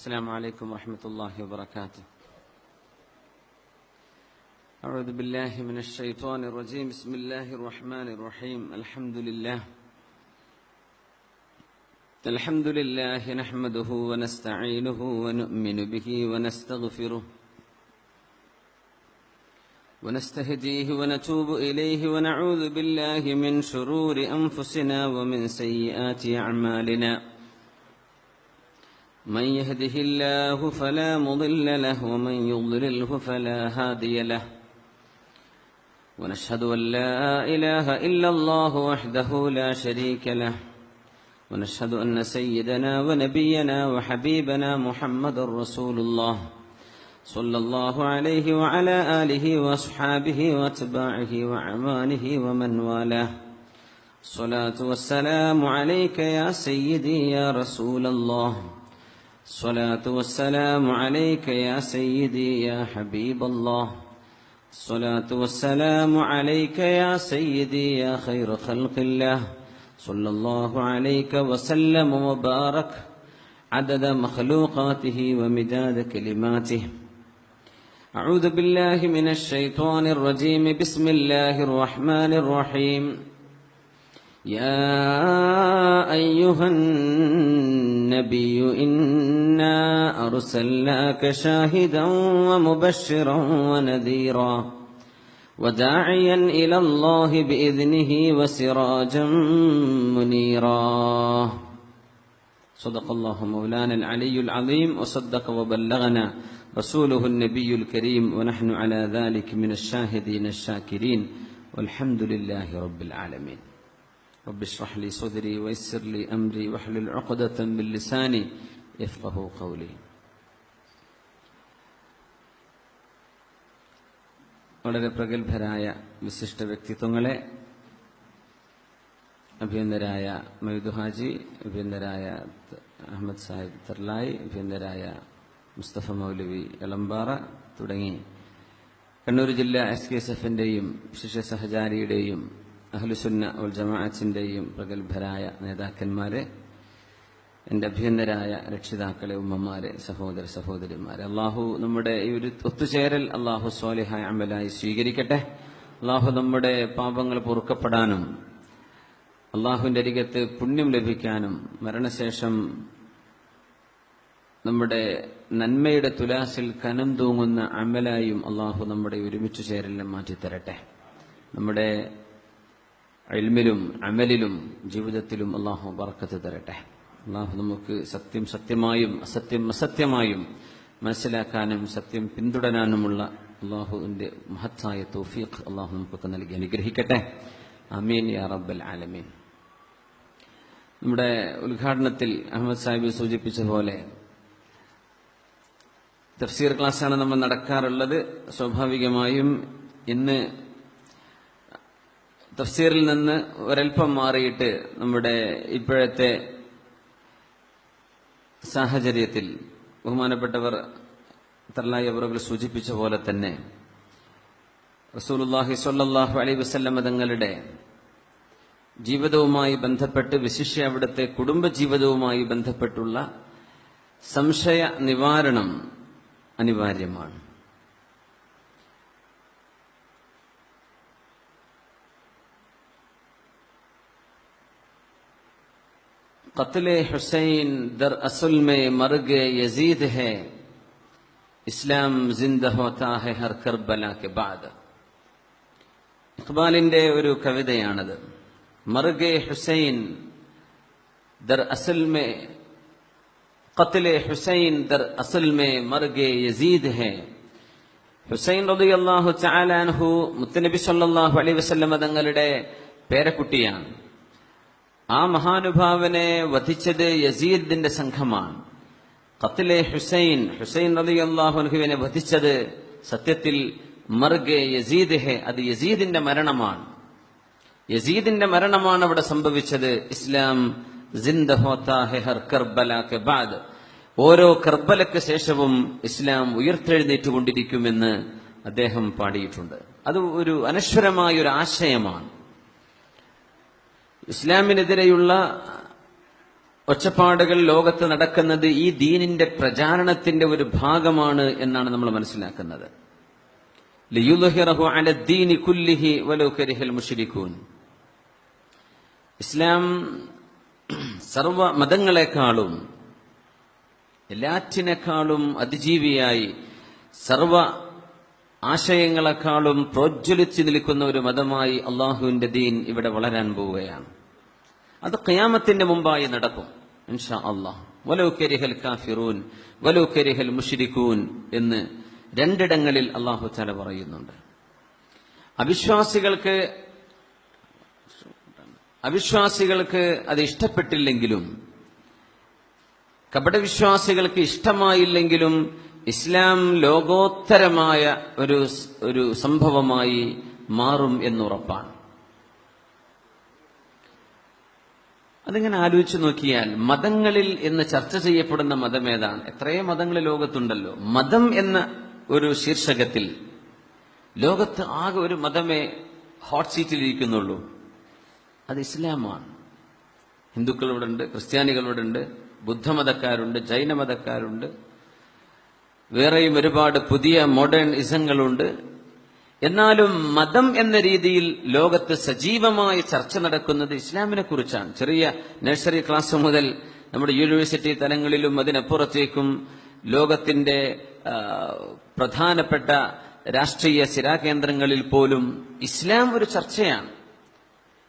السلام عليكم ورحمة الله وبركاته. أعوذ بالله من الشيطان الرجيم. بسم الله الرحمن الرحيم. الحمد لله. الحمد لله نحمده ونستعينه ونؤمن به ونستغفره ونستهديه ونتوب إليه ونعوذ بالله من شرور أنفسنا ومن سيئات أعمالنا. من يهده الله فلا مضل له ومن يضلله فلا هادي له. ونشهد أن لا إله إلا الله وحده لا شريك له. ونشهد أن سيدنا ونبينا وحبيبنا محمد رسول الله صلى الله عليه وعلى آله وأصحابه وأتباعه وعمانه ومن والاه. الصلاة والسلام عليك يا سيدي يا رسول الله. الصلاة والسلام عليك يا سيدي يا حبيب الله. الصلاة والسلام عليك يا سيدي يا خير خلق الله. صلى الله عليك وسلم وبارك عدد مخلوقاته ومداد كلماته. أعوذ بالله من الشيطان الرجيم. بسم الله الرحمن الرحيم. يا أيها النبي إنا أرسلناك شاهدا ومبشرا ونذيرا وداعيا إلى الله بإذنه وسراجا منيرا. صدق الله مولانا العلي العظيم وصدق وبلغنا رسوله النبي الكريم ونحن على ذلك من الشاهدين الشاكرين والحمد لله رب العالمين. رب اشرح لي صدري ويسر لي أمري واحلل عقدة من لساني يفقه قولي വളരെ പ്രഗത്ഭരായ വിശിഷ്ട വ്യക്തിത്വങ്ങളെ അഭ്യന്തരായ മൈദു ഹാജി അഭ്യന്തരായ അഹമ്മദ് സാഹിബ് തെർലായി അഭ്യന്തരായ മുസ്തഫ മൗലവി എളമ്പാറ തുടങ്ങി കണ്ണൂർ ജില്ല എസ് കെ എസ് എഫിന്റെയും ശിഷ്യ സഹചാരിയുടെയും അഹ്ലുസുന്ന ഉൽ ജമാഅത്തിന്റെയും പ്രഗത്ഭരായ നേതാക്കന്മാരെ എന്റെ അഭ്യന്തരായ രക്ഷിതാക്കളെ ഉമ്മമാരെ സഹോദര സഹോദരിമാരെ. അള്ളാഹു നമ്മുടെ ഈ ഒരു ഒത്തുചേരൽ അള്ളാഹു സ്വാലിഹായ അമലായി സ്വീകരിക്കട്ടെ. അള്ളാഹു നമ്മുടെ പാപങ്ങൾ പൊറുക്കപ്പെടാനും അള്ളാഹുവിന്റെ അരികത്ത് പുണ്യം ലഭിക്കാനും മരണശേഷം നമ്മുടെ നന്മയുടെ തുലാസിൽ കനം തൂങ്ങുന്ന അമലായും അള്ളാഹു നമ്മുടെ ഒരുമിച്ചു ചേരലിനെ മാറ്റിത്തരട്ടെ. നമ്മുടെ അൽമിലും അമലിലും ജീവിതത്തിലും അള്ളാഹു ബർക്കത്ത് തരട്ടെ. അള്ളാഹു നമുക്ക് സത്യം സത്യമായും അസത്യം അസത്യമായും മനസ്സിലാക്കാനും സത്യം പിന്തുടരാനുമുള്ള അള്ളാഹുവിന്റെ മഹത്തായ തോഫീഖ് അള്ളാഹു നമുക്കൊക്കെ നൽകി അനുഗ്രഹിക്കട്ടെ. അമീൻ യാ റബ്ബൽ ആലമീൻ. നമ്മുടെ ഉദ്ഘാടനത്തിൽ അഹമ്മദ് സാഹിബ് സൂചിപ്പിച്ച പോലെ തഫ്സീർ ക്ലാസ്സാണ് നമ്മൾ നടക്കാറുള്ളത്. സ്വാഭാവികമായും ഇന്ന് തഫ്സീറിൽ നിന്ന് ഒരൽപ്പം മാറിയിട്ട് നമ്മുടെ ഇപ്പോഴത്തെ സാഹചര്യത്തിൽ ബഹുമാനപ്പെട്ടവർ തല്ലായി അവറുകൾ സൂചിപ്പിച്ച പോലെ തന്നെ റസൂലുല്ലാഹി സ്വല്ലല്ലാഹു അലൈഹി വസല്ലമ തങ്ങളുടെ ജീവിതവുമായി ബന്ധപ്പെട്ട് വിശിഷ്യ അവിടുത്തെ കുടുംബജീവിതവുമായി ബന്ധപ്പെട്ടുള്ള സംശയ നിവാരണം അനിവാര്യമാണ്. कत्ल हुसैन दर असल में मर्ग यजीद है ഇസ്ലാം ജിന്ദ ഹോത്താ ഹെ ഹർ കർബലാക്ക് ബാദ്. ഇഖ്ബാലിന്റെ ഒരു കവിതയാണത്. മറുകെ ഹുസൈൻ ദർ അസൽ മേ കത്തിലെ ഹുസൈൻ ദർ അസൽ മേ മറുകെ യസീദ് ഹെ. ഹുസൈൻ റബി അള്ളാഹു ചാലാൻഹു മുത്തനബി സല്ലാഹു അലൈ വസ്ലമ തങ്ങളുടെ പേരക്കുട്ടിയാണ്. ആ മഹാനുഭാവനെ വധിച്ചത് യസീദിന്റെ സംഘമാണ്. കത്തിലെ ഹുസൈൻ ഹുസൈൻ അലി അള്ളാഹുനുഹുവിനെ വധിച്ചത് സത്യത്തിൽ മർഗെ യസീദ് ഹെ അത് യസീദിന്റെ മരണമാണ്. യസീദിന്റെ മരണമാണ് അവിടെ സംഭവിച്ചത്. ഇസ്ലാം ഹർ കർബല ഓരോ കർബലക്ക് ശേഷവും ഇസ്ലാം ഉയർത്തെഴുന്നേറ്റുകൊണ്ടിരിക്കുമെന്ന് അദ്ദേഹം പാടിയിട്ടുണ്ട്. അത് ഒരു അനശ്വരമായ ഒരു ആശയമാണ്. ഇസ്ലാമിനെതിരെയുള്ള ഒച്ചപ്പാടുകൾ ലോകത്ത് നടക്കുന്നത് ഈ ദീനിന്റെ പ്രചാരണത്തിന്റെ ഒരു ഭാഗമാണ് എന്നാണ് നമ്മൾ മനസ്സിലാക്കുന്നത്. ഇസ്ലാം സർവ മതങ്ങളെക്കാളും എല്ലാറ്റിനേക്കാളും അതിജീവിയായി സർവ ആശയങ്ങളെക്കാളും പ്രോജ്വലിച്ചു നിൽക്കുന്ന ഒരു മതമായി അള്ളാഹുവിന്റെ ദീൻ ഇവിടെ വളരാൻ പോവുകയാണ്. അത് ഖിയാമത്തിന്റെ മുമ്പായി നടക്കും. ഇൻഷാ കാഫിറൂൻ വലൗ കരിഹൽ മുഷിരിക്കൂൻ എന്ന് രണ്ടിടങ്ങളിൽ അള്ളാഹു തല പറയുന്നുണ്ട്. അവിശ്വാസികൾക്ക് അവിശ്വാസികൾക്ക് അത് ഇഷ്ടപ്പെട്ടില്ലെങ്കിലും കപടവിശ്വാസികൾക്ക് ഇഷ്ടമായില്ലെങ്കിലും ഇസ്ലാം ലോകോത്തരമായ ഒരു ഒരു സംഭവമായി മാറും എന്നുറപ്പാണ്. അതിങ്ങനെ ആലോചിച്ച് നോക്കിയാൽ മതങ്ങളിൽ എന്ന് ചർച്ച ചെയ്യപ്പെടുന്ന മതം ഏതാണ്? എത്രയോ മതങ്ങൾ ലോകത്തുണ്ടല്ലോ. മതം എന്ന ഒരു ശീർഷകത്തിൽ ലോകത്ത് ആകെ ഒരു മതമേ ഹോട്ട് സീറ്റിൽ ഇരിക്കുന്നുള്ളൂ. അത് ഇസ്ലാമാണ്. ഹിന്ദുക്കളോടുണ്ട് ക്രിസ്ത്യാനികളോടുണ്ട് ബുദ്ധമതക്കാരുണ്ട് ജൈനമതക്കാരുണ്ട്. വേറെയും ഒരുപാട് പുതിയ മോഡേൺ ഇസങ്ങളുണ്ട് എന്നാലും മതം എന്ന രീതിയിൽ ലോകത്ത് സജീവമായി ചർച്ച നടക്കുന്നത് ഇസ്ലാമിനെ കുറിച്ചാണ്. ചെറിയ നഴ്സറി ക്ലാസ് മുതൽ നമ്മുടെ യൂണിവേഴ്സിറ്റി തലങ്ങളിലും അതിനപ്പുറത്തേക്കും ലോകത്തിന്റെ പ്രധാനപ്പെട്ട രാഷ്ട്രീയ സ്ഥിരാകേന്ദ്രങ്ങളിൽ പോലും ഇസ്ലാം ഒരു ചർച്ചയാണ്.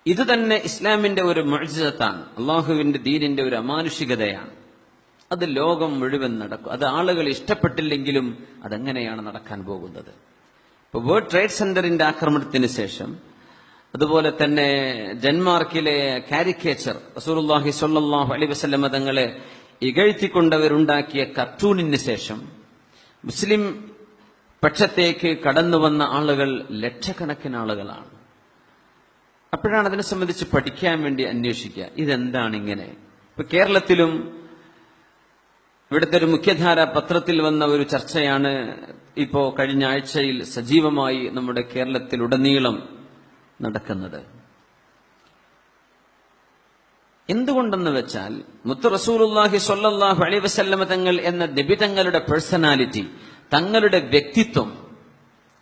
ഇത് തന്നെ ഇസ്ലാമിന്റെ ഒരു മൊഴിജത്താണ് അള്ളാഹുവിന്റെ ദീനിന്റെ ഒരു അമാനുഷികതയാണ്. അത് ലോകം മുഴുവൻ നടക്കും. അത് ആളുകൾ ഇഷ്ടപ്പെട്ടില്ലെങ്കിലും അതെങ്ങനെയാണ് നടക്കാൻ പോകുന്നത്. വേൾഡ് ട്രേഡ് സെന്ററിന്റെ ആക്രമണത്തിന് ശേഷം അതുപോലെ തന്നെ ഡെൻമാർക്കിലെ കാരിക്കേച്ചർ റസൂലുള്ളാഹി സ്വല്ലല്ലാഹു അലി വസല്ലം തങ്ങളെ ഇകഴ്ത്തിക്കൊണ്ടവരുണ്ടാക്കിയ കർട്ടൂണിന് ശേഷം മുസ്ലിം പക്ഷത്തേക്ക് കടന്നു വന്ന ആളുകൾ ലക്ഷക്കണക്കിന് ആളുകളാണ്. അപ്പോഴാണ് അതിനെ സംബന്ധിച്ച് പഠിക്കാൻ വേണ്ടി അന്വേഷിക്കുക. ഇതെന്താണ് ഇങ്ങനെ? ഇപ്പൊ കേരളത്തിലും ഇവിടുത്തെ ഒരു മുഖ്യധാര പത്രത്തിൽ വന്ന ഒരു ചർച്ചയാണ് ഇപ്പോ കഴിഞ്ഞ ആഴ്ചയിൽ സജീവമായി നമ്മുടെ കേരളത്തിൽ ഉടനീളം നടക്കുന്നത്. എന്തുകൊണ്ടെന്ന് വെച്ചാൽ മുത്ത് റസൂലുല്ലാഹി സ്വല്ലല്ലാഹു അലൈഹി വസല്ലമ തങ്ങൾ എന്ന നബി തങ്ങളുടെ പേഴ്സണാലിറ്റി തങ്ങളുടെ വ്യക്തിത്വം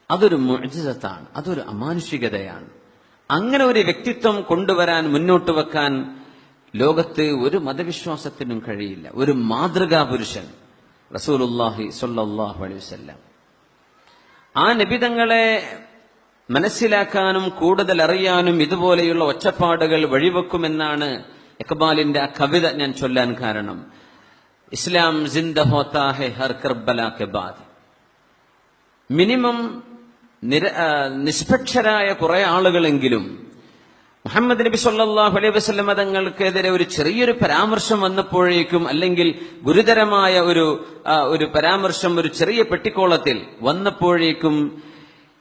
അതൊരു മുഅ്ജിസത്താണ് അതൊരു അമാനുഷികതയാണ്. അങ്ങനെ ഒരു വ്യക്തിത്വം കൊണ്ടുവരാൻ മുന്നോട്ട് വെക്കാൻ ലോകത്ത് ഒരു മതവിശ്വാസത്തിനും കഴിയില്ല. ഒരു മാതൃകാ പുരുഷൻ റസൂലുല്ലാഹി സ്വല്ലല്ലാഹു അലൈഹി വസല്ലം. ആ നിബിതങ്ങളെ മനസ്സിലാക്കാനും കൂടുതൽ അറിയാനും ഇതുപോലെയുള്ള ഒച്ചപ്പാടുകൾ വഴിവെക്കുമെന്നാണ് ഇക്ബാലിന്റെ ആ കവിത ഞാൻ ചൊല്ലാൻ കാരണം. ഇസ്ലാം ജിന്ദ ഹർ കർബല ബാദ്. മിനിമം നിഷ്പക്ഷരായ കുറെ ആളുകളെങ്കിലും മുഹമ്മദ് നബി സല്ലാഹു അലൈഹി വസല്ലം തങ്ങൾക്കെതിരെ ഒരു ചെറിയൊരു പരാമർശം വന്നപ്പോഴേക്കും അല്ലെങ്കിൽ ഗുരുതരമായ ഒരു ഒരു പരാമർശം ഒരു ചെറിയ പെട്ടിക്കോളത്തിൽ വന്നപ്പോഴേക്കും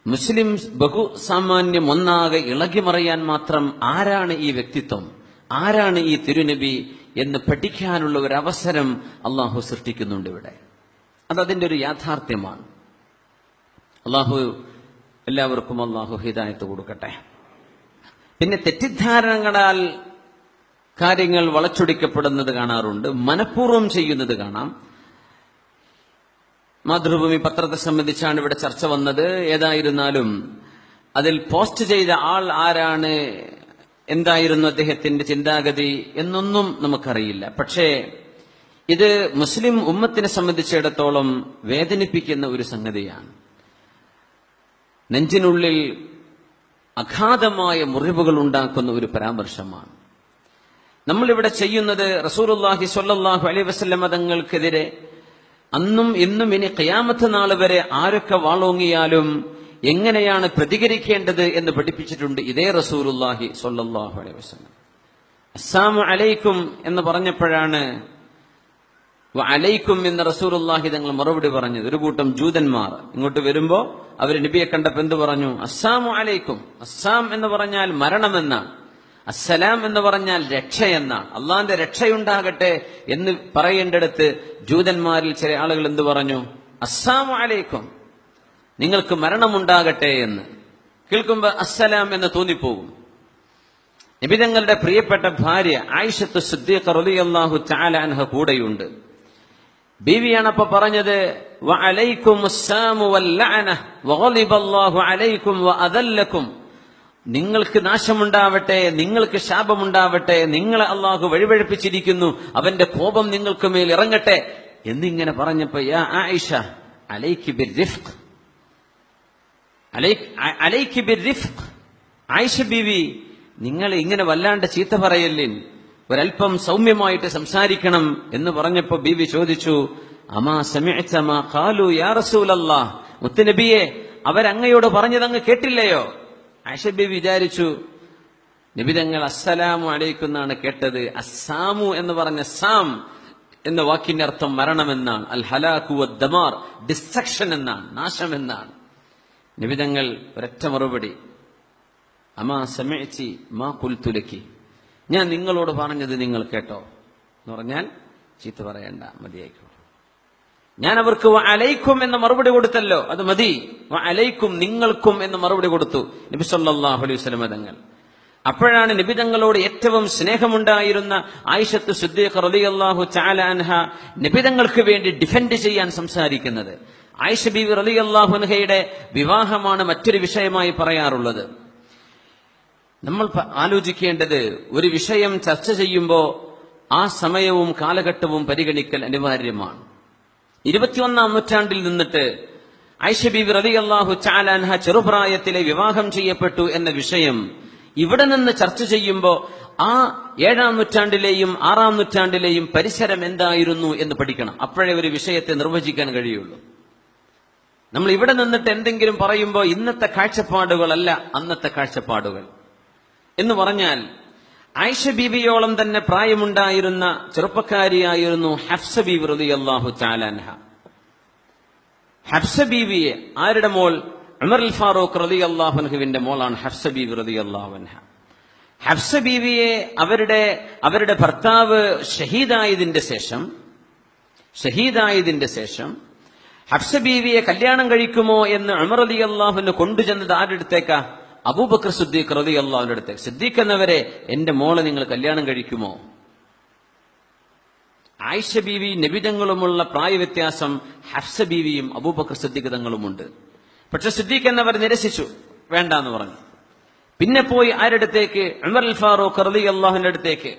മുസ്ലിം ബഹുസാമാന്യം ഒന്നാകെ ഇളകി മറിയാൻ മാത്രം ആരാണ് ഈ വ്യക്തിത്വം? ആരാണ് ഈ തിരുനബി എന്ന് പഠിക്കാനുള്ള ഒരു അവസരം അള്ളാഹു സൃഷ്ടിക്കുന്നുണ്ട് ഇവിടെ. അത് അതിന്റെ ഒരു യാഥാർത്ഥ്യമാണ്. അള്ളാഹു എല്ലാവർക്കും അള്ളാഹു ഹിദായത്ത് കൊടുക്കട്ടെ. പിന്നെ തെറ്റിദ്ധാരണകളാൽ കാര്യങ്ങൾ വളച്ചൊടിക്കപ്പെടുന്നത് കാണാറുണ്ട്. മനഃപൂർവം ചെയ്യുന്നത് കാണാം. മാതൃഭൂമി പത്രത്തെ സംബന്ധിച്ചാണ് ഇവിടെ ചർച്ച വന്നത്. ഏതായിരുന്നാലും അതിൽ പോസ്റ്റ് ചെയ്ത ആൾ ആരാണ് എന്തായിരുന്നു അദ്ദേഹത്തിന്റെ ചിന്താഗതി എന്നൊന്നും നമുക്കറിയില്ല. പക്ഷേ ഇത് മുസ്ലിം ഉമ്മത്തിനെ സംബന്ധിച്ചിടത്തോളം വേദനിപ്പിക്കുന്ന ഒരു സംഗതിയാണ്. നെഞ്ചിനുള്ളിൽ അഗാധമായ മുറിവുകൾ ഉണ്ടാക്കുന്ന ഒരു പരാമർശമാണ്. നമ്മളിവിടെ ചെയ്യുന്നത് റസൂലുള്ളാഹി സ്വല്ലല്ലാഹു അലൈ വസ്ലമതങ്ങൾക്കെതിരെ അന്നും ഇന്നും ഇനി കയാമത്ത് നാൾ വരെ ആരൊക്കെ വാളോങ്ങിയാലും എങ്ങനെയാണ് പ്രതികരിക്കേണ്ടത് എന്ന് പഠിപ്പിച്ചിട്ടുണ്ട് ഇതേ റസൂലുള്ളാഹി സ്വല്ലല്ലാഹു അലൈ വസ്ലം അസ്സാം അലൈക്കും എന്ന് പറഞ്ഞപ്പോഴാണ് അലൈക്കും എന്ന് റസൂലുള്ളാഹി തങ്ങൾ മറുപടി പറഞ്ഞു ഒരു കൂട്ടം ജൂതന്മാർ ഇങ്ങോട്ട് വരുമ്പോ അവർ നബിയെ കണ്ടപ്പോ എന്ത് പറഞ്ഞു? അസ്സാമു അലൈക്കും. അസ്സാം എന്ന് പറഞ്ഞാൽ മരണമെന്നാണ്. അസ്സലാം എന്ന് പറഞ്ഞാൽ രക്ഷ എന്നാണ് അള്ളാന്റെ രക്ഷയുണ്ടാകട്ടെ എന്ന് പറയേണ്ടടുത്ത് ജൂതന്മാരിൽ ചില ആളുകൾ എന്ത് പറഞ്ഞു? അസ്സാം അലൈക്കും. നിങ്ങൾക്ക് മരണമുണ്ടാകട്ടെ എന്ന്. കേൾക്കുമ്പോൾ അസ്സലാം എന്ന് തോന്നിപ്പോകും. നിബിതങ്ങളുടെ പ്രിയപ്പെട്ട ഭാര്യ ആയിഷത്ത് സുദ്ദീഖ് തആല അൻഹ കൂടെയുണ്ട്. ബീവിയാണ് അപ്പൊ പറഞ്ഞത് നിങ്ങൾക്ക് നാശമുണ്ടാവട്ടെ നിങ്ങൾക്ക് ശാപമുണ്ടാവട്ടെ നിങ്ങളെ അള്ളാഹു വഴിവഴിപ്പിച്ചിരിക്കുന്നു അവന്റെ കോപം നിങ്ങൾക്ക് മേൽ ഇറങ്ങട്ടെ എന്നിങ്ങനെ പറഞ്ഞപ്പോ യാ ആയിഷ ബിർരിഫ്ഖ് ആയിഷ ബീവി നിങ്ങൾ ഇങ്ങനെ വല്ലാണ്ട് ചീത്ത പറയല്ലിൻ? ഒരല്പം സൗമ്യമായിട്ട് സംസാരിക്കണം എന്ന് പറഞ്ഞപ്പോ ബീവി ചോദിച്ചു അമാ സമിഅത മാ ഖാലു യാ മുത്തുനബിയെ അവരങ്ങയോട് പറഞ്ഞതങ്ങ് കേട്ടില്ലയോ? ആയിഷ വിചാരിച്ചു നിബിതങ്ങൾ അസ്സലാമു അലൈക്കും എന്നാണ് കേട്ടത്. അസ്സാമു എന്ന് പറഞ്ഞ സാം എന്ന വാക്കിന്റെ അർത്ഥം മരണമെന്നാണ്. അൽ ഹലാഖു ദമാർ ഡിസ്ട്രക്ഷൻ എന്നാണ് നാശം എന്നാണ്. നിബിതങ്ങൾ ഒരൊറ്റ മറുപടി അമാ സമയച്ചി മാ കുൽത്തുലക്കി ഞാൻ നിങ്ങളോട് പറഞ്ഞത് നിങ്ങൾ കേട്ടോ എന്ന് പറഞ്ഞാൽ ചീത്ത പറയണ്ട മതിയായിക്കോട്ടെ. ഞാൻ അവർക്ക് അലൈക്കും എന്ന മറുപടി കൊടുത്തല്ലോ അത് മതി. അലൈക്കും നിങ്ങൾക്കും എന്ന മറുപടി കൊടുത്തു. നബി സല്ലാഹു അലൈഹി സ്വലമ തങ്ങൾ. അപ്പോഴാണ് നബി തങ്ങളോട് ഏറ്റവും സ്നേഹമുണ്ടായിരുന്ന ആയിഷത്ത് സുദ്ദീഖ് റളിയല്ലാഹു തആല അൻഹ നബി തങ്ങൾക്ക് വേണ്ടി ഡിഫെൻഡ് ചെയ്യാൻ സംസാരിക്കുന്നത്. ആയിഷ ബീവി റളിയല്ലാഹു അൻഹയുടെ വിവാഹമാണ് മറ്റൊരു വിഷയമായി പറയാറുള്ളത്. നമ്മൾ ആലോചിക്കേണ്ടത് ഒരു വിഷയം ചർച്ച ചെയ്യുമ്പോൾ ആ സമയവും കാലഘട്ടവും പരിഗണിക്കൽ അനിവാര്യമാണ്. ഇരുപത്തിയൊന്നാം നൂറ്റാണ്ടിൽ നിന്നിട്ട് ഐഷബി റബി അള്ളാഹു ചാലാൻഹ ചെറുപ്രായത്തിലെ വിവാഹം ചെയ്യപ്പെട്ടു എന്ന വിഷയം ഇവിടെ നിന്ന് ചർച്ച ചെയ്യുമ്പോൾ ആ ഏഴാം നൂറ്റാണ്ടിലെയും ആറാം നൂറ്റാണ്ടിലെയും പരിസരം എന്തായിരുന്നു എന്ന് പഠിക്കണം. അപ്പോഴേ ഒരു വിഷയത്തെ നിർവചിക്കാൻ കഴിയുള്ളൂ. നമ്മൾ ഇവിടെ നിന്നിട്ട് എന്തെങ്കിലും പറയുമ്പോൾ ഇന്നത്തെ കാഴ്ചപ്പാടുകളല്ല അന്നത്തെ കാഴ്ചപ്പാടുകൾ. എന്ന് പറഞ്ഞാൽ ആയിഷ ബീബിയോളം തന്നെ പ്രായമുണ്ടായിരുന്ന ചെറുപ്പക്കാരിയായിരുന്നു ഹഫ്സ ബീബി അള്ളാഹു ചാലാൻഹ ഹഫ്സ ബീവിയെ ആരുടെ മോൾ? ഉമർ അൽ ഫാറൂഖ് റതി അള്ളാഹുൻഹുവിന്റെ മോളാണ് ഹഫ്സ ബീബി റതി അള്ളാഹുൻഹ ഹഫ്സ ബീവിയെ അവരുടെ അവരുടെ ഭർത്താവ് ഷഹീദായതിന്റെ ശേഷം ഷഹീദായതിന്റെ ശേഷം ഹഫ്സ ബീവിയെ കല്യാണം കഴിക്കുമോ എന്ന് ഉമർ അലി അള്ളാഹുവിന് കൊണ്ടുചെന്നത് ആരുടെ അടുത്തേക്കാ? അബൂബക്കർ സിദ്ദീഖ് റതി അള്ളാഹുവിന്റെ അടുത്ത് സിദ്ദീഖ് എന്നവരെ എന്റെ മോളെ നിങ്ങൾ കല്യാണം കഴിക്കുമോ? ആയിഷ ബീവി നബിതങ്ങളുമുള്ള പ്രായവ്യത്യാസം ഹഫ്സ ബീവിയും അബൂബക്കർ സിദ്ദീഖ് തങ്ങളുമുണ്ട്. പക്ഷെ സിദ്ദീഖ് എന്നവർ നിരസിച്ചു വേണ്ട എന്ന് പറഞ്ഞു. പിന്നെ പോയി ആരടുത്തേക്ക്? ഉമർ അൽ ഫാറൂഖ് റലി അള്ളാഹുവിന്റെ അടുത്തേക്ക്.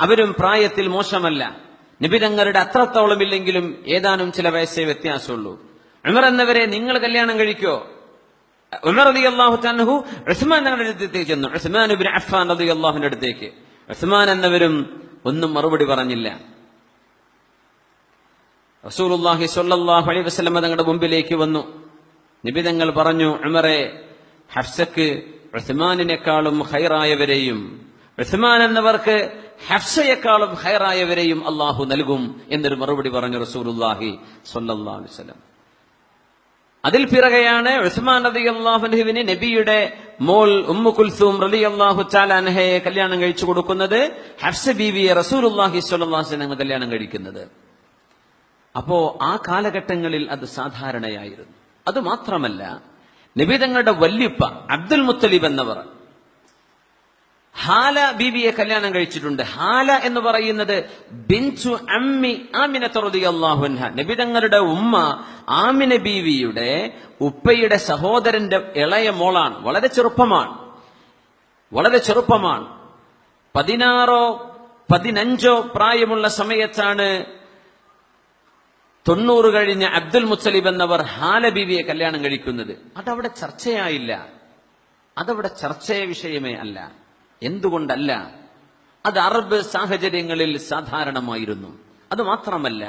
അവരും പ്രായത്തിൽ മോശമല്ല. നിബിതങ്ങളുടെ അത്രത്തോളം ഇല്ലെങ്കിലും ഏതാനും ചില വയസ്സേ വ്യത്യാസമുള്ളൂ. ഉമർ എന്നവരെ നിങ്ങൾ കല്യാണം കഴിക്കോ? ഉമർ അലി അള്ളാഹു തന്നഹു ഉസ്മാൻ തങ്ങളുടെ അടുത്തേക്ക് ചെന്നു. ഉസ്മാൻ ഇബ്നു അഫ്ഫാൻ അലി അള്ളാഹുവിന്റെ അടുത്തേക്ക്. ഉസ്മാൻ എന്നവരും ഒന്നും മറുപടി പറഞ്ഞില്ല. റസൂലുള്ളാഹി സ്വല്ലല്ലാഹു അലൈഹി വസല്ലം തങ്ങളുടെ മുമ്പിലേക്ക് വന്നു. നബി തങ്ങൾ പറഞ്ഞു ഉമറെ ഹഫ്സക്ക് ഉസ്മാനിനേക്കാളും ഹൈറായവരെയും ഉസ്മാൻ എന്നവർക്ക് ഹഫ്സയെക്കാളും ഹൈറായവരെയും അള്ളാഹു നൽകും എന്നൊരു മറുപടി പറഞ്ഞു റസൂലുള്ളാഹി സ്വല്ലല്ലാഹു അലൈഹി വസല്ലം. അതിൽ പിറകെയാണ് ഉസ്മാൻ റതി അള്ളാഹുഹുവിന് നബിയുടെ മോൾ ഉമ്മു കുൽസൂം റലി അള്ളാഹു ചാലാൻഹയെ കല്യാണം കഴിച്ചു കൊടുക്കുന്നത് ഹഫ്സ ബീവിയെ അലൈഹി വസല്ലം കല്യാണം കഴിക്കുന്നത്. അപ്പോ ആ കാലഘട്ടങ്ങളിൽ അത് സാധാരണയായിരുന്നു. അത് മാത്രമല്ല നബി തങ്ങളുടെ വല്യുപ്പ അബ്ദുൽ മുത്തലിബ് എന്നവർ ഹാല ബീബിയെ കല്യാണം കഴിച്ചിട്ടുണ്ട്. ഹാല എന്ന് പറയുന്നത് ബിൻചു അമ്മി ആമിന തുറതി അള്ളാഹുൻഹ നബിതങ്ങളുടെ ഉമ്മ ആമിന ബീവിയുടെ ഉപ്പയുടെ സഹോദരന്റെ ഇളയ മോളാണ്. വളരെ ചെറുപ്പമാണ്. വളരെ ചെറുപ്പമാണ്. പതിനാറോ പതിനഞ്ചോ പ്രായമുള്ള സമയത്താണ് തൊണ്ണൂറ് കഴിഞ്ഞ അബ്ദുൽ മുത്തലിബ് എന്നവർ ഹാല ബീവിയെ കല്യാണം കഴിക്കുന്നത്. അതവിടെ ചർച്ചയായില്ല. അതവിടെ ചർച്ചയ വിഷയമേ അല്ല. എന്തുകൊണ്ടല്ല? അത് അറബ് സാഹചര്യങ്ങളിൽ സാധാരണമായിരുന്നു. അത് മാത്രമല്ല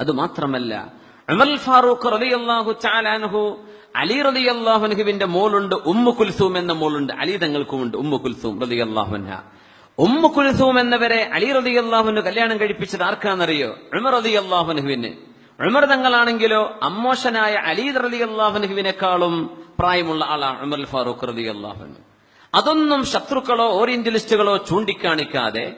അത് മാത്രമല്ല ഉമർ ഫാറൂഖ് റളിയല്ലാഹു ചാലാൻഹു അലി റളിയല്ലാഹുൻഹുവിന്റെ മോളുണ്ട് ഉമ്മു കുൽസൂം എന്ന മോളുണ്ട്. അലി തങ്ങൾക്കും തങ്ങൾക്കുമുണ്ട് ഉമ്മു കുൽസൂം റളിയല്ലാഹുൻഹ ഉമ്മു കുൽസൂം എന്നവരെ അലി റളിയല്ലാഹുവിന് കല്യാണം കഴിപ്പിച്ചത് ആർക്കാണെന്നറിയോ? ഉമർ അള്ളാഹുനഹുവിന് ഉമർ തങ്ങളാണെങ്കിലോ അമ്മോശനായ അലി റളിയല്ലാഹുൻഹുവിനേക്കാളും പ്രായമുള്ള ആളാണ് ഉമർ ഫാറൂഖ് റളിയല്ലാഹുൻഹു അതൊന്നും ശത്രുക്കളോ ഓറിയന്റലിസ്റ്റുകളോ ചൂണ്ടിക്കാണിക്കാതെ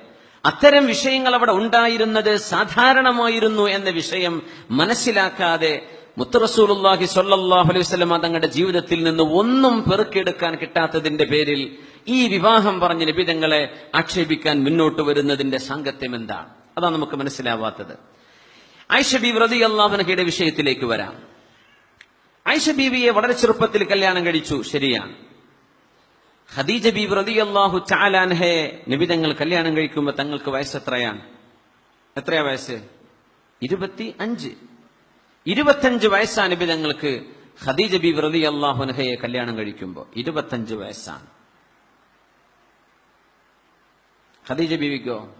അത്തരം വിഷയങ്ങൾ അവിടെ ഉണ്ടായിരുന്നത് സാധാരണമായിരുന്നു എന്ന വിഷയം മനസ്സിലാക്കാതെ മുത്തറസൂലുല്ലാഹി സൊല്ലാഹു അലൈഹി വസല്ലം തങ്ങളുടെ ജീവിതത്തിൽ നിന്ന് ഒന്നും പെറുക്കിയെടുക്കാൻ കിട്ടാത്തതിന്റെ പേരിൽ ഈ വിവാഹം പറഞ്ഞ നിബിതങ്ങളെ ആക്ഷേപിക്കാൻ മുന്നോട്ട് വരുന്നതിന്റെ സാങ്കത്യം എന്താണ് അതാണ് നമുക്ക് മനസ്സിലാവാത്തത്. ആയിഷ ബീബി റതി അള്ളാഹുനഹയുടെ വിഷയത്തിലേക്ക് വരാം. ആയിഷ ബീവിയെ വളരെ ചെറുപ്പത്തിൽ കല്യാണം കഴിച്ചു ശരിയാണ്. ഖദീജ ബീബ് റതി അള്ളാഹു ചാലാൻഹയെ നിബിതങ്ങൾ കല്യാണം കഴിക്കുമ്പോൾ തങ്ങൾക്ക് വയസ്സ് എത്രയാണ്? എത്രയാ വയസ്സ്? ഇരുപത്തി അഞ്ച് ഇരുപത്തഞ്ച് വയസ്സാണ് നിബിതങ്ങൾക്ക് ഖദീജ ബീബ് റതി അള്ളാഹുനഹയെ കല്യാണം കഴിക്കുമ്പോൾ ഇരുപത്തഞ്ച് വയസ്സാണ്. ഖദീജ ബീവിക്കോ?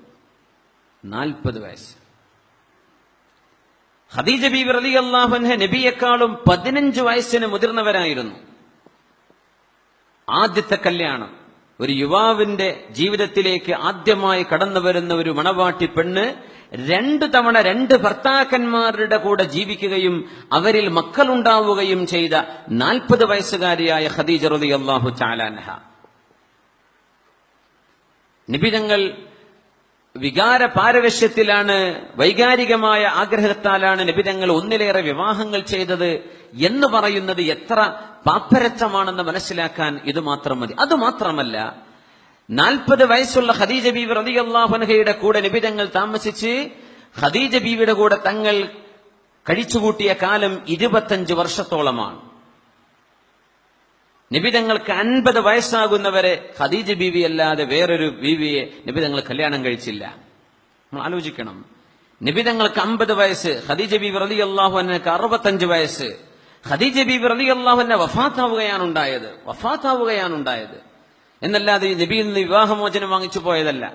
നാൽപ്പത് വയസ്സ്. ഖദീജ ബീബ് റലി അള്ളാഹുനഹ നബിയെക്കാളും പതിനഞ്ച് വയസ്സിന് മുതിർന്നവരായിരുന്നു. ആദ്യത്തെ കല്യാണം. ഒരു യുവാവിന്റെ ജീവിതത്തിലേക്ക് ആദ്യമായി കടന്നു വരുന്ന ഒരു മണവാട്ടി പെണ്ണ് രണ്ടു തവണ രണ്ട് ഭർത്താക്കന്മാരുടെ കൂടെ ജീവിക്കുകയും അവരിൽ മക്കളുണ്ടാവുകയും ചെയ്ത നാൽപ്പത് വയസ്സുകാരിയായ ഖദീജ റതി അള്ളാഹു ചാലാൻഹ നിബിതങ്ങൾ വികാര പാരവശ്യത്തിലാണ് വൈകാരികമായ ആഗ്രഹത്താലാണ് നബിതങ്ങൾ ഒന്നിലേറെ വിവാഹങ്ങൾ ചെയ്തത് എന്ന് പറയുന്നത് എത്ര പാപ്പരത്വമാണെന്ന് മനസ്സിലാക്കാൻ ഇത് മാത്രം മതി. അത് മാത്രമല്ല നാൽപ്പത് വയസ്സുള്ള ഖദീജ ബീവി റതിയല്ലാഹുനഹയുടെ കൂടെ നിബിതങ്ങൾ താമസിച്ച് ഖദീജ ബീവിയുടെ കൂടെ തങ്ങൾ കഴിച്ചുകൂട്ടിയ കാലം ഇരുപത്തഞ്ച് വർഷത്തോളമാണ്. നിബിതങ്ങൾക്ക് അൻപത് വയസ്സാകുന്നവരെ ഖദീജ ബീവി അല്ലാതെ വേറൊരു ബീവിയെ നിബിതങ്ങൾ കല്യാണം കഴിച്ചില്ല. നമ്മൾ ആലോചിക്കണം. നിബിതങ്ങൾക്ക് അമ്പത് വയസ്സ് ഖദീജ ബീവി റലി അള്ളാഹുനക്ക് അറുപത്തഞ്ച് വയസ്സ്. ഖദീജ ബിബി റലി അള്ളാഹുനെ വഫാത്താവുകയാണ് ഉണ്ടായത്. വഫാത്താവുകയാണ് ഉണ്ടായത് എന്നല്ലാതെ നബിയിൽ നിന്ന് വിവാഹമോചനം വാങ്ങിച്ചു പോയതല്ല.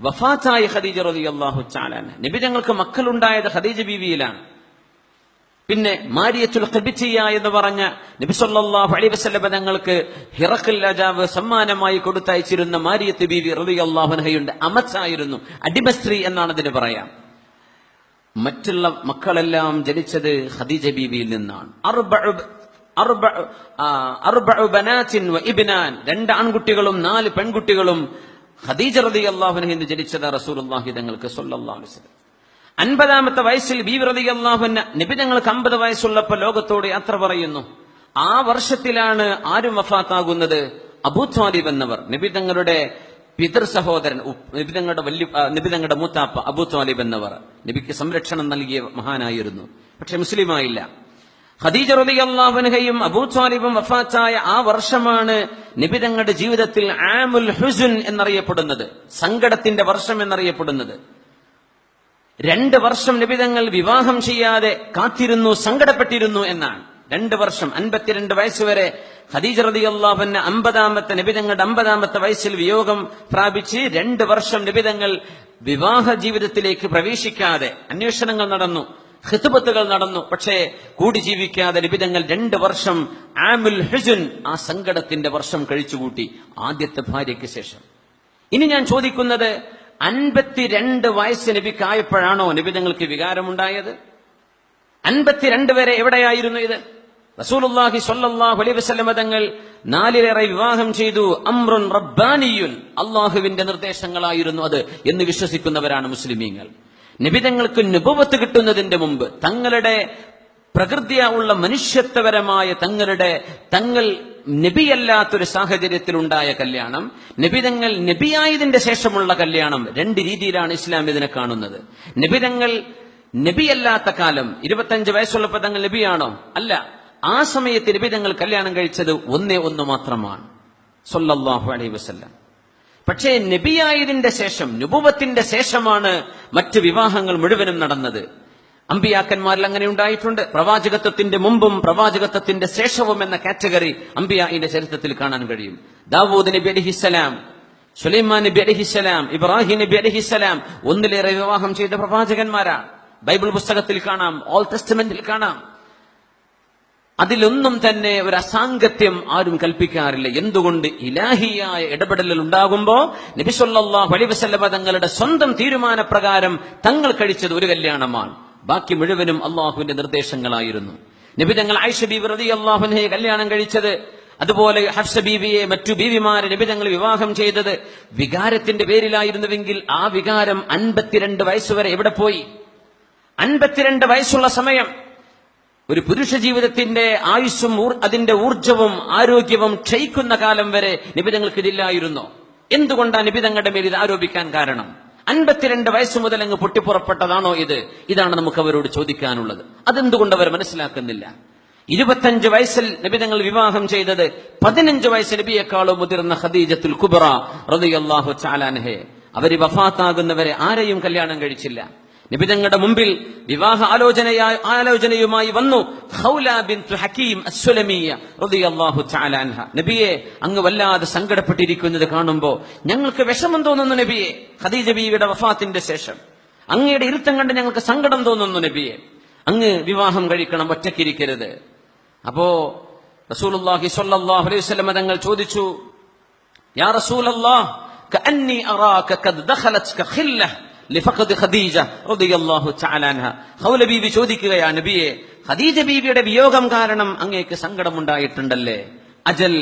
വഫാത്തായി ഖദീജ റലി അള്ളാഹു ചാലാൻ നിബിതങ്ങൾക്ക് മക്കളുണ്ടായത് ഖദീജ ബീവിയിലാണ്. പിന്നെ മാരിയത്തുൽ ഖബിച്ചിയ എന്ന് പറഞ്ഞ നബി സല്ലല്ലാഹു അലൈഹി വസല്ലം തങ്ങൾക്ക് ഹിറക്കൽ രാജാവ് സമ്മാനമായി കൊടുത്തയച്ചിരുന്ന മാരിയത്ത് ബീവി റബി അള്ളാഹുനഹയുണ്ട് അമച്ചായിരുന്നു. അടിമസ്ത്രീ എന്നാണ് അതിന് പറയാം. മറ്റുള്ള മക്കളെല്ലാം ജനിച്ചത് ഖദീജ ബീബിയിൽ നിന്നാണ്. രണ്ട് ആൺകുട്ടികളും നാല് പെൺകുട്ടികളും ഖദീജ റതി അള്ളാഹുനഹിന്ന് ജനിച്ചത് റസൂലുള്ളാഹി തങ്ങൾക്ക് അൻപതാമത്തെ വയസ്സിൽ ബീബി റതി അള്ളാഹുന്ന നിബിതങ്ങൾക്ക് അമ്പത് വയസ്സുള്ളപ്പോൾ ലോകത്തോട് യാത്ര പറയുന്നു. ആ വർഷത്തിലാണ് ആരും വഫാത്താകുന്നത്. അബൂ ത്വാലിബ് എന്നവർ നിബിതങ്ങളുടെ പിതൃ സഹോദരൻ നിബിതങ്ങളുടെ വലിയ നിബിതങ്ങളുടെ മൂത്താപ്പ അബു ത്വാലിബ് എന്നവർ നബിക്ക് സംരക്ഷണം നൽകിയ മഹാനായിരുന്നു. പക്ഷെ മുസ്ലിമായില്ല. ഖദീജ അള്ളാഹുനഹയും അബൂ ത്വാലിബും വഫാത്തായ ആ വർഷമാണ് നിബിതങ്ങളുടെ ജീവിതത്തിൽ ആമുൽ ഹുസുൻ എന്നറിയപ്പെടുന്നത് സങ്കടത്തിന്റെ വർഷം എന്നറിയപ്പെടുന്നത്. രണ്ട് വർഷം നിബിതങ്ങൾ വിവാഹം ചെയ്യാതെ കാത്തിരുന്നു സങ്കടപ്പെട്ടിരുന്നു എന്നാണ്. രണ്ട് വർഷം അൻപത്തിരണ്ട് വയസ്സുവരെ ഖദീജ റതി അള്ളാഹുവിന് അമ്പതാമത്തെ നിബിതങ്ങളുടെ അമ്പതാമത്തെ വയസ്സിൽ വിയോഗം പ്രാപിച്ച് രണ്ട് വർഷം നിബിതങ്ങൾ വിവാഹ ജീവിതത്തിലേക്ക് പ്രവേശിക്കാതെ അന്വേഷണങ്ങൾ നടന്നു ഹിത്തുബത്തുകൾ നടന്നു. പക്ഷേ കൂടി ജീവിക്കാതെ നിബിതങ്ങൾ രണ്ട് വർഷം ആമുൽ ഹിജുൻ ആ സങ്കടത്തിന്റെ വർഷം കഴിച്ചുകൂട്ടി ആദ്യത്തെ ഭാര്യയ്ക്ക് ശേഷം. ഇനി ഞാൻ ചോദിക്കുന്നത് അൻപത്തിരണ്ട് വയസ്സ് നബിക്കായപ്പോഴാണോ നബിതങ്ങൾക്ക് വികാരമുണ്ടായത്? അൻപത്തിരണ്ട് വരെ എവിടെയായിരുന്നു ഇത്? റസൂലുള്ളാഹി സ്വല്ലല്ലാഹു അലൈഹി വസല്ലമ തങ്ങൾ നാലിലേറെ വിവാഹം ചെയ്തു. അംറുൻ റബ്ബാനിയുൻ. അള്ളാഹുവിന്റെ നിർദ്ദേശങ്ങളായിരുന്നു അത് എന്ന് വിശ്വസിക്കുന്നവരാണ് മുസ്ലിമീങ്ങൾ. നിബിതങ്ങൾക്ക് നുപവത്ത് കിട്ടുന്നതിന്റെ മുമ്പ് തങ്ങളുടെ പ്രകൃതിയ ഉള്ള മനുഷ്യത്വപരമായ തങ്ങളുടെ തങ്ങൾ നബിയല്ലാത്തൊരു സാഹചര്യത്തിലുണ്ടായ കല്യാണം നബിതങ്ങൾ നബിയായതിന്റെ ശേഷമുള്ള കല്യാണം രണ്ട് രീതിയിലാണ് ഇസ്ലാം ഇതിനെ കാണുന്നത്. നബിതങ്ങൾ നബിയല്ലാത്ത കാലം ഇരുപത്തഞ്ച് വയസ്സുള്ളപ്പോൾ തങ്ങൾ നബിയാണോ? അല്ല. ആ സമയത്ത് നബിതങ്ങൾ കല്യാണം കഴിച്ചത് ഒന്നേ ഒന്ന് മാത്രമാണ്. സൊല്ലാഹു അലൈ വസ്ല്ലാം. പക്ഷേ നബിയായതിന്റെ ശേഷം നുപുവത്തിന്റെ ശേഷമാണ് മറ്റ് വിവാഹങ്ങൾ മുഴുവനും നടന്നത്. അമ്പിയാക്കന്മാരിൽ അങ്ങനെ ഉണ്ടായിട്ടുണ്ട്. പ്രവാചകത്വത്തിന്റെ മുമ്പും പ്രവാചകത്വത്തിന്റെ ശേഷവും എന്ന കാറ്റഗറി അമ്പിയായിന്റെ ചരിത്രത്തിൽ കാണാൻ കഴിയും. ദാവൂദ് നബി അലിഹിസലാം സുലൈമാൻ നബി അലിഹിസലാം ഇബ്രാഹിം നബി അലിഹിസലാം ഒന്നിലേറെ വിവാഹം ചെയ്ത പ്രവാചകന്മാരാണ് ബൈബിൾ പുസ്തകത്തിൽ കാണാം ഓൾ ടെസ്റ്റ്മെന്റിൽ കാണാം. അതിലൊന്നും തന്നെ ഒരു അസാംഗത്യം ആരും കൽപ്പിക്കാറില്ല. എന്തുകൊണ്ട്? ഇലാഹിയായ ഇടപെടലുകൾ ഉണ്ടാകുമ്പോ നബിസൊല്ലാ വലിവസല്ല തങ്ങളുടെ സ്വന്തം തീരുമാനപ്രകാരം തങ്ങൾ കഴിച്ചത് ഒരു കല്യാണമാണ്. ബാക്കി മുഴുവനും അള്ളാഹുവിന്റെ നിർദ്ദേശങ്ങളായിരുന്നു. നബി തങ്ങൾ ആയിഷ ബീവി റതി അള്ളാഹുനെ കല്യാണം കഴിച്ചത് അതുപോലെ ഹഫ്സ ബീവിയെ മറ്റു ബീവിമാരെ നബി തങ്ങൾ വിവാഹം ചെയ്തത്. വികാരത്തിന്റെ പേരിലായിരുന്നുവെങ്കിൽ ആ വികാരം അൻപത്തിരണ്ട് വയസ്സുവരെ എവിടെ പോയി? അൻപത്തിരണ്ട് വയസ്സുള്ള സമയം ഒരു പുരുഷ ജീവിതത്തിന്റെ ആയുസ്സും അതിന്റെ ഊർജവും ആരോഗ്യവും ക്ഷയിക്കുന്ന കാലം വരെ നിബിതങ്ങൾക്ക് ഇതില്ലായിരുന്നു. എന്തുകൊണ്ടാണ് നിബിതങ്ങളുടെ മേൽ ഇത് ആരോപിക്കാൻ കാരണം? അൻപത്തിരണ്ട് വയസ്സ് മുതൽ അങ്ങ് പൊട്ടിപ്പുറപ്പെട്ടതാണോ ഇത്? ഇതാണ് നമുക്ക് അവരോട് ചോദിക്കാനുള്ളത്. അതെന്തുകൊണ്ട് അവർ മനസ്സിലാക്കുന്നില്ല? ഇരുപത്തഞ്ച് വയസ്സിൽ നബിതങ്ങൾ വിവാഹം ചെയ്തത് പതിനഞ്ച് വയസ്സ് നബിയെക്കാളും മുതിർന്ന ഖദീജത്തുൽ കുബറ റളിയല്ലാഹു ചാലാൻഹെ അവർ വഫാത്താകുന്നവരെ ആരെയും കല്യാണം കഴിച്ചില്ല. നിബിതങ്ങളുടെ മുമ്പിൽ വിവാഹ ആലോചനയായി ആലോചനയുമായി വന്നു. ഖൗല ബിൻ ഹക്കീം റളിയല്ലാഹു തആല നബിയെ അങ്ങ് വല്ലാതെ സങ്കടപ്പെട്ടിരിക്കുന്നത് കാണുമ്പോ ഞങ്ങൾക്ക് വിഷമം തോന്നുന്നു നബിയെ. ഖദീജ ബീവിയുടെ വഫാത്തിന്റെ ശേഷം. അങ്ങയുടെ ഇരുത്തം കണ്ട് ഞങ്ങൾക്ക് സങ്കടം തോന്നുന്നു നബിയെ. അങ്ങ് വിവാഹം കഴിക്കണം ഒറ്റക്കിരിക്കരുത്. അപ്പോ റസൂലുള്ളാഹി സ്വല്ലല്ലാഹു അലൈഹി വസല്ലം തങ്ങൾ ചോദിച്ചു യാ റസൂലല്ലാഹ് കഅന്നി അറാക ഖദ് ലിഫഖദ് ഖദീജ റളിയല്ലാഹു തആല അൻഹ. ഖൗല ബീവി ചോദിക്കുകയാണ് നബിയെ ഖദീജ ബീബിയുടെ വിയോഗം കാരണം അങ്ങേക്ക് സങ്കടമുണ്ടായിട്ടുണ്ടല്ലേ? അജൽ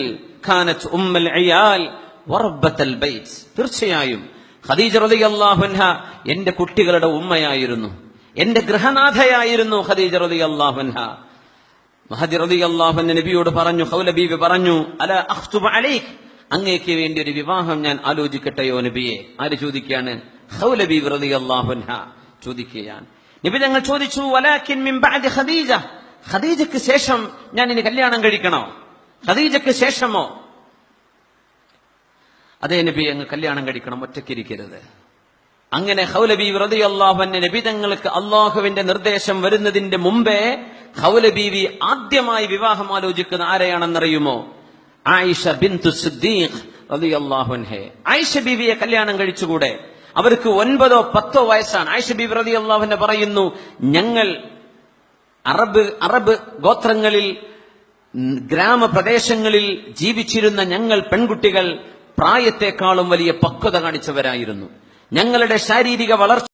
ഖാനത്ത് ഉമ്മൽ അയാൽ വറബ്ബത്തൽ ബൈത്ത്. തീർച്ചയായും ഖദീജ റളിയല്ലാഹു അൻഹ എന്റെ കുട്ടികളുടെ ഉമ്മയായിരുന്നു. എന്റെ ഗൃഹനാഥയായിരുന്നു ഖദീജ റളിയല്ലാഹു അൻഹ. മഹദി റളിയല്ലാഹു നബിയോട് പറഞ്ഞു ഖൗല ബീബി പറഞ്ഞു അല അഖ്തുബ അലൈക്. അങ്ങേക്ക് വേണ്ടി ഒരു വിവാഹം ഞാൻ ആലോചിക്കട്ടെയോ നബിയെ? ആര് ചോദിക്കുകയാണ് ചോദിക്കുകയാണ്. നബി ഞങ്ങൾ ചോദിച്ചു ബഅദി ഖദീജ. ഖദീജക്ക് ശേഷം ഞാൻ ഇനി കല്യാണം കഴിക്കണോ? ഖദീജക്ക് ശേഷമോ? അതേ നബി അങ്ങ് കല്യാണം കഴിക്കണം ഒറ്റക്കിരിക്കരുത് അങ്ങനെ ഹൗലബി വ്രതി അള്ളാഹുവിന്റെ നബിതങ്ങൾക്ക് അള്ളാഹുവിന്റെ നിർദ്ദേശം വരുന്നതിന്റെ മുമ്പേ ഹൗലബീവി ആദ്യമായി വിവാഹം ആലോചിക്കുന്ന ആരെയാണെന്നറിയുമോ? ആയിഷ ബിന്തു സിദ്ദീഖ് റളിയല്ലാഹുൻഹെ ആയിഷ ബീവിയെ കല്യാണം കഴിച്ചുകൂടെ? അവർക്ക് ഒൻപതോ പത്തോ വയസ്സാണ്. ആയിഷ ബീവി അള്ളാഹുവിനെ പറയുന്നു ഞങ്ങൾ അറബ് അറബ് ഗോത്രങ്ങളിൽ ഗ്രാമപ്രദേശങ്ങളിൽ ജീവിച്ചിരുന്ന ഞങ്ങൾ പെൺകുട്ടികൾ പ്രായത്തെക്കാളും വലിയ പക്വത കാണിച്ചവരായിരുന്നു. ഞങ്ങളുടെ ശാരീരിക വളർച്ച